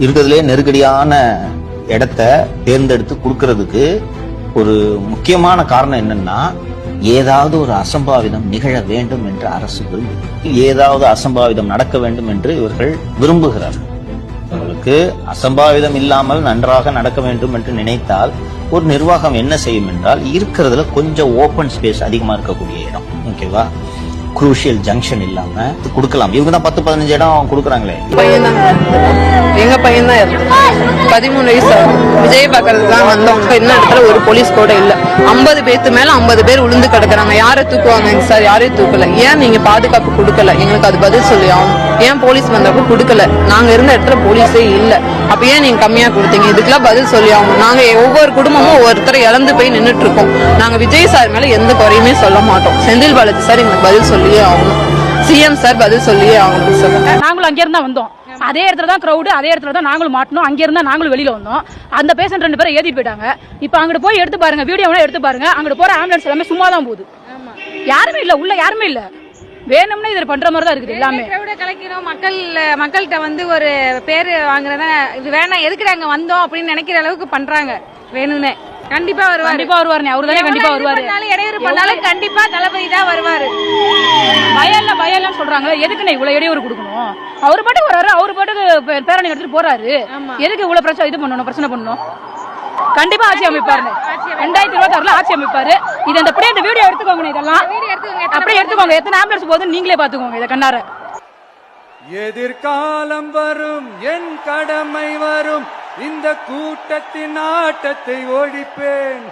இருக்கிறதுலே நெருக்கடியான இடத்த தேர்ந்தெடுத்து கொடுக்கறதுக்கு ஒரு முக்கியமான காரணம் என்னன்னா ஏதாவது ஒரு அசம்பாவிதம் நிகழ வேண்டும் என்று அரசு விரும்புகிறது ஏதாவது அசம்பாவிதம் நடக்க வேண்டும் என்று இவர்கள் விரும்புகிறார்கள். அவர்களுக்கு அசம்பாவிதம் இல்லாமல் நன்றாக நடக்க வேண்டும் என்று நினைத்தால் ஒரு நிர்வாகம் என்ன செய்யும் என்றால் இருக்கிறதுல கொஞ்சம் ஓபன் ஸ்பேஸ் அதிகமா இருக்கக்கூடிய இடம். ஓகேவா? குரூஷியல் ஜங்ஷன் இல்லாம கொடுக்கலாம். இவங்க தான் பத்து பதினஞ்சு இடம் கொடுக்குறாங்களே. பையன் தான் எங்க பையன் தான் பதிமூணு வயசு விஜய் பார்க்கறதுக்கு தான் வந்தோம் இன்ன இடத்துல ஒரு போலீஸ் கூட இல்ல. ஐம்பது பேத்து மேல ஐம்பது பேர் உளுந்து கிடக்குறாங்க. யாரை தூக்குவாங்க சார் யாரையும் தூக்கல. ஏன் நீங்க பாதுகாப்பு கொடுக்கல? எங்களுக்கு அது பதில் சொல்லி ஏன் போலீஸ் வந்தப்ப கொடுக்கல? நாங்க இருந்த இடத்துல போலீஸே இல்ல. அப்ப ஏன் நீங்க கம்மியா கொடுத்தீங்க? இதுக்கெல்லாம் பதில் சொல்லி நாங்க ஒவ்வொரு குடும்பமும் ஒவ்வொருத்தரை இழந்து போய் நின்னுட்டு இருக்கோம். நாங்க விஜய் சார் மேல எந்த குறையுமே சொல்ல மாட்டோம். செந்தில் பாலாஜி சார் எங்களுக்கு பதில் சொல்லியே ஆகணும். சிஎம் சார் பதில் சொல்லியே ஆகணும் சார். நாங்களும் அங்கே இருந்தா வந்தோம். அதே இடத்துல தான் க்ரௌடு அதே இடத்துல தான் நாங்களும் மாட்டணும் அங்கே இருந்தா நாங்களும் வெளியில வந்தோம். அந்த பேஷண்ட் ரெண்டு பேரும் ஏத்திட்டு போயிட்டாங்க. இப்போ அங்கிட்டு போய் எடுத்து பாருங்க வீடியோ வேணா எடுத்து பாருங்க. அங்கிட்டு போற ஆம்புலன்ஸ் எல்லாமே சும்மா தான் போகுது யாருமே இல்ல உள்ள யாருமே இல்ல. வேணும்னே இது பண்ற மாதிரி தான் இருக்குது எல்லாமே. கலைக்கணும் மக்கள் மக்கள்கிட்ட வந்து ஒரு பேர் வாங்குறத இது வேணாம் எதுக்கு நாங்க வந்தோம் அப்படின்னு நினைக்கிற அளவுக்கு பண்றாங்க. வேணும்னே. கண்டிப்பா வருவாரு. கண்டிப்பா வருவாரு அவரு தானே கண்டிப்பா வருவாரு. இடையூறு பண்ணாலும் கண்டிப்பா தளபதி தான் வருவாரு. சொல்றாங்களே எதுக்கு இவ்வளவு இடையூறு கொடுக்கணும்? அவர் பாட்டுக்கு வராரு அவர் பாட்டுக்கு பேரணி எடுத்துட்டு போறாரு. எதுக்கு இவ்வளவு பிரச்சனை இது பண்ணணும் பிரச்சனை பண்ணணும்? கண்டிப்பா ஆட்சி அமைப்பாரு ரெண்டாயிரத்தி இருபத்தி ஆறுல ஆட்சி அமைப்பாரு. இது இந்த அப்படியே இந்த வீடியோ எடுத்துக்கோங்க இதெல்லாம். வீடியோ எடுத்துக்கோங்க எத்தனை அப்படியே எடுத்துக்கோங்க. எத்தனை ஆம்புலன்ஸ் போகுதுன்னு நீங்களே பாத்துக்கோங்க இதை கண்ணார. எதிர்காலம் வரும் என் கடமை வரும். இந்த கூட்டத்தின் ஆட்டத்தை ஒழிப்பேன்.